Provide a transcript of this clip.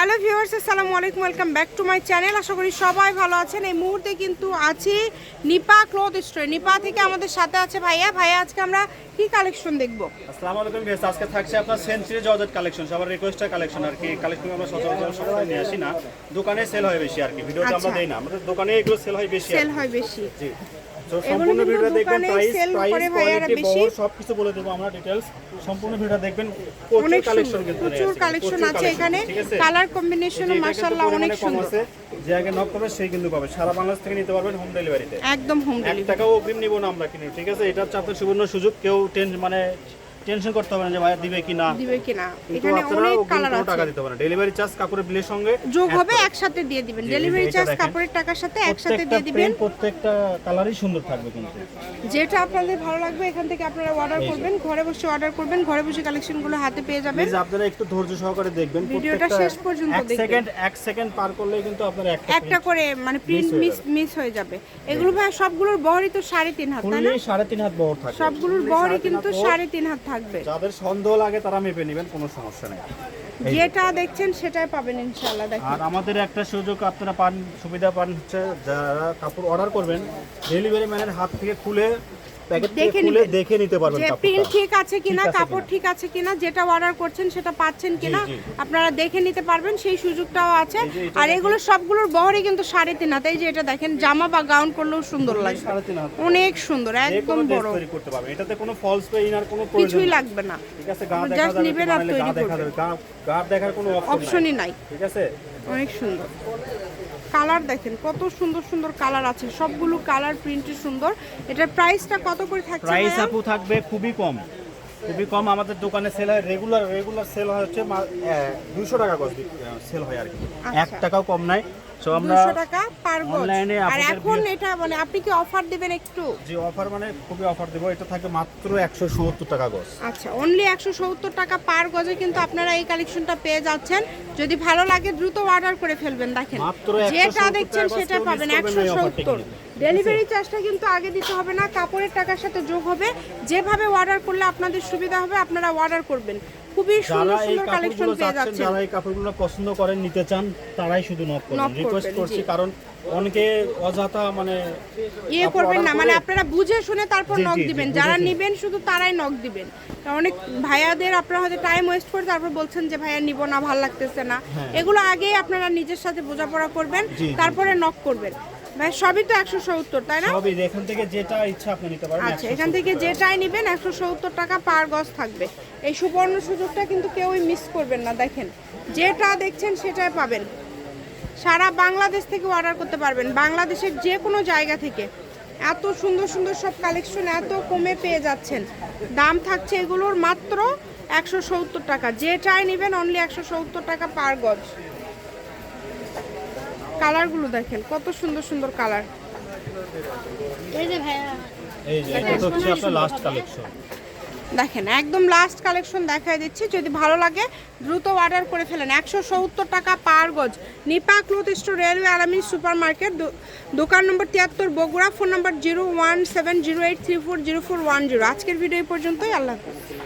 Hello viewers আসসালামু আলাইকুম welcome back to my channel. আশা করি সবাই ভালো আছেন। এই মুহূর্তে কিন্তু আছি নিপা ক্লথ স্টোর। নিপা থেকে আমাদের সাথে আছে ভাইয়া। ভাইয়া আজকে আমরা কি কালেকশন দেখব? আসসালামু আলাইকুম ভিউয়ার্স আজকে থাকছে আপনার সেঞ্চুরি জর্জেট কালেকশন সবার রিকোয়েস্টের কালেকশন আর কি। কালেকশন আমরা সচরাচর সবসময় নিয়ে আসি না। দোকানে সেল হয় বেশি আর কি। ভিডিওতে আমরা আচ্ছা। দেই না। আমাদের দোকানে এগুলো সেল হয় বেশি সেল হয় বেশি। জি। সম্পূর্ণ ভিডিওটা ভিডিও দেখবেন প্রাইস প্রাইস কোয়ালিটি বেশি। বহর সব কিছু বলে দেবো আমরা ডিটেইলস সম্পূর্ণ ভিডিও দেখবেন অনেক কালেকশন কিন্তু প্রচুর কালেকশন আছে এখানে। কালার কম্বিনেশনও মাশাআল্লাহ অনেক সুন্দর। যে আগে নক করবে সেই কিন্তু পাবে। সারা বাংলাদেশ থেকে নিতে পারবেন হোম ডেলিভারিতে একদম হোম ডেলিভারি টাকাও অগ্রিম নিব না আমরা কিনে ঠিক আছে? এটা হচ্ছে আপনার সুবর্ণ সুযোগ কেউ টেন মানে টেনশন করতে হবে না যে ভাইয়া দিবে কি না দিবে কিনা। কিন্তু এখানে অনেক কালার আছে। টাকা দিতে ডেলিভারি চার্জ কাপড়ের বিলের সঙ্গে যোগ হবে একসাথে দিয়ে দিবেন। ডেলিভারি চার্জ কাপড়ের টাকার সাথে একসাথে দিয়ে দিবেন। প্রত্যেকটা কালারই সুন্দর থাকবে কিন্তু। যেটা আপনাদের ভালো লাগবে এখান থেকে আপনারা অর্ডার করবেন ঘরে বসে অর্ডার করবেন ঘরে বসে কালেকশনগুলো হাতে পেয়ে যাবেন। প্লিজ আপনারা একটু ধৈর্য সহকারে দেখবেন ভিডিওটা শেষ পর্যন্ত এক দেখবেন। সেকেন্ড এক সেকেন্ড পার করলেই কিন্তু আপনার একটা একটা করে মানে প্রিন্ট মিস মিস হয়ে যাবে। এগুলো ভাই সবগুলোর বহরই তো সাড়ে তিন হাত তাই না? ফুললি সাড়ে তিন হাত বহর থাকে। সবগুলোর বহরই সাড়ে তিন কিন্তু হাত বহর। থাকবে। যাদের সন্দেহ লাগে তারা মেপে নেবেন কোনো সমস্যা নেই। যেটা দেখছেন সেটাই পাবেন ইনশাআল্লাহ দেখেন। আর আমাদের একটা সুযোগ আপনারা পান সুবিধা পান হচ্ছে যারা কাপড় অর্ডার করবেন ডেলিভারি ম্যানের হাত থেকে খুলে প্যাকেট দেখে খুলে দেখে নিতে পারবেন যে প্রিন্ট ঠিক আছে কিনা কাপড় ঠিক আছে কিনা যেটা অর্ডার করছেন সেটা পাচ্ছেন কিনা আপনারা দেখে নিতে পারবেন সেই সুযোগটাও আছে। আর এগুলো সবগুলোর বহরে কিন্তু সাড়ে তিন হাত। এই যে এটা দেখেন জামা বা গাউন করলেও সুন্দর হাত। অনেক সুন্দর একদম বড়। করতে পারবেন। এটাতে কোনো ফলস বা ইনার কোনো কিছুই লাগবে না। ঠিক আছে গা দেখা যাবে নিবেন আর তৈরি গা গা দেখার কোনো অপশনই নাই। ঠিক আছে? অনেক সুন্দর। কালার দেখেন কত সুন্দর সুন্দর কালার আছে সবগুলো কালার প্রিন্টই সুন্দর। এটার প্রাইসটা কত করে থাকছে প্রাইস আপু থাকবে খুবই কম। খুবই কম। আমাদের দোকানে সেল হয় রেগুলার রেগুলার সেল হয় হচ্ছে দুশো টাকা গজ সেল হয় আর কি। আচ্ছা। এক টাকাও কম নাই। অফার মানে মানে এটা থাকে মাত্র 170 টাকা গজ। আচ্ছা অনলি 170 টাকা পার গজে কিন্তু আপনারা এই কালেকশনটা পেয়ে যাচ্ছেন। যদি ভালো লাগে দ্রুত অর্ডার করে ফেলবেন দেখেন। যেটা দেখছেন সেটা পাবেন 170 ডেলিভারি চার্জটা কিন্তু আগে দিতে হবে না কাপড়ের টাকার সাথে যোগ হবে। যেভাবে অর্ডার করলে আপনাদের সুবিধা হবে আপনারা অর্ডার করবেন। খুবই সুন্দর সুন্দর কালেকশন পেয়ে যাচ্ছেন। যারা এই কাপড়গুলো পছন্দ করেন নিতে চান তারাই শুধু নক Knock রিকোয়েস্ট করছি কারণ অনেকে অযথা মানে ইয়ে করবেন না মানে আপনারা বুঝে শুনে তারপর নক দিবেন। যারা। নিবেন শুধু তারাই নক দিবেন। অনেক ভাইয়াদের আপনারা হয়তো টাইম ওয়েস্ট করে তারপর বলছেন যে ভাইয়া নিব না ভালো লাগতেছে না। এগুলো আগেই আপনারা নিজের সাথে বোঝাপড়া করবেন হ্যাঁ। তারপরে নক করবেন। ভাই সবই তো একশো সত্তর তাই না? সবই এখান থেকে যেটা ইচ্ছা আপনি নিতে পারেন আচ্ছা এখান থেকে যেটাই নেবেন একশো সত্তর টাকা পার গজ থাকবে। এই সুবর্ণ সুযোগটা কিন্তু কেউই মিস করবেন না দেখেন। যেটা দেখছেন সেটাই পাবেন। সারা বাংলাদেশ থেকে অর্ডার করতে পারবেন। বাংলাদেশের যে কোনো জায়গা থেকে। এত সুন্দর সুন্দর সব কালেকশন এত কমে পেয়ে যাচ্ছেন। দাম থাকছে এগুলোর মাত্র একশো সত্তর টাকা। যেটাই নেবেন অনলি একশো সত্তর টাকা পার গজ। কালারগুলো দেখেন কত সুন্দর সুন্দর কালার। এই যে ভাইয়া। এই যে এটা হচ্ছে আপনার লাস্ট কালেকশন দেখেন একদম লাস্ট কালেকশন দেখাই দিচ্ছি। যদি ভালো লাগে দ্রুত অর্ডার করে ফেলেন। একশো সত্তর টাকা পার গজ। Nipa cloth store railway Alamin super market দোকান নম্বর তিয়াত্তর বগুড়া ফোন নম্বর zero one seven zero eight three four zero four one zero. আজকের ভিডিও এই পর্যন্তই আল্লাহ হাফিজ।